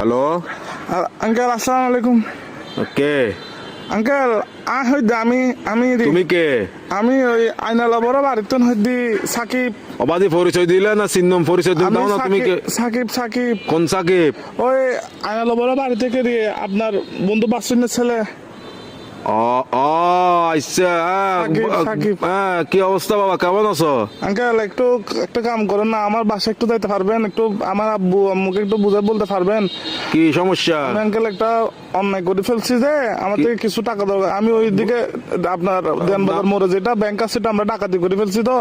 Hello uncle আসসালামু আলাইকুম। কে uncle আ হইদে আমি আমি তুমি কে? আমি ওই আইনা লবর বাড়িতন হইদি সাকিব। অবাধি পরিচয় দিলে না চিহ্নম পরিচয় দিলে? না তুমি কে? সাকিব সাকিব। কোন সাকিব? ওই আইনা লবর বাড়ি থেকে আপনার বন্ধু বাসুনের ছেলে। কি অবস্থা বাবা কেমন আছো? আঙ্কেল একটু একটা কাম করেন না আমার বাসা একটু যাইতে পারবেন একটু আমার আব্বু আম্মুকে একটু বুঝে বলতে পারবেন। কি সমস্যা? আঙ্কেল একটা অন্যায় করে ফেলছি যে আমার থেকে কিছু টাকা দরকার আমি ওই দিকে আপনার দেনবাজার মোড়ে যেটা ব্যাংক আছে সেটা আমরা ডাকাতি করে ফেলছি তো।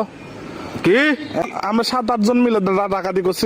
কি? আমরা সাত আটজন মিলে ডাকাতি করছি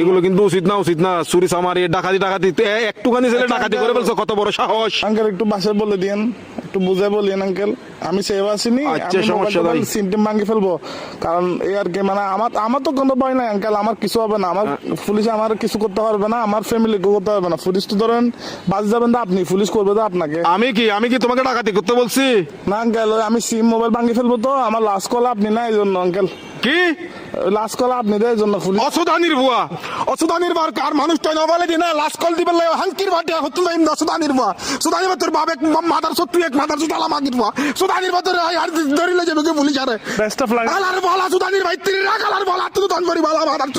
এগুলো কিন্তু উচিত না উচিত না। চুরি চামারি ডাকাতি ডাকাতি একটুখানি ছেলে ডাকাতি করে ফেলছো কত বড় সাহস। আঙ্কেল একটু বাসায় বলে দিয়েন একটু বুঝে আঙ্কেল। আমি সেভ আসিনি আচ্ছা, সমস্যা নাই। সিমটিম ভাঙি ফেলব। কারণ এই আর কি মানে আমার আমার তো কোনো ভয় নাই আঙ্কেল আমার কিছু হবে না। আমার পুলিশ আমার কিছু করতে পারবে না আমার ফ্যামিলি করতে পারবে না। পুলিশ তো ধরেন বাজ যাবেন তো আপনি পুলিশ করবে তো আপনাকে। আমি কি আমি কি তোমাকে ডাকাতি করতে বলছি? না আঙ্কেল আমি সিম মোবাইল ভাঙি ফেলব তো আমার লাস্ট কল আপনি না এই জন্য আঙ্কেল। কি? লাস্ট কল আপনি দেয় জন্য পুলিশ। অসুধানির বুয়া অসুধানির বার কার মানুষটা নবলে দিনা লাস্ট কল দিবেন লাই হাঙ্কির বাটে হতুল দাইম অসুধানির বুয়া সুধানির বাতর বাপ এক মাদার সত্যি এক মাদার সুদালা মাগির বুয়া সুধানির বাতর আর ধরিলে যাবে কে পুলিশ আরে। বেস্ট অফ লাইফ আলার বলা সুধানির ভাই তিরি রাখ আলার বলা তুই ধন করি বলা মাদার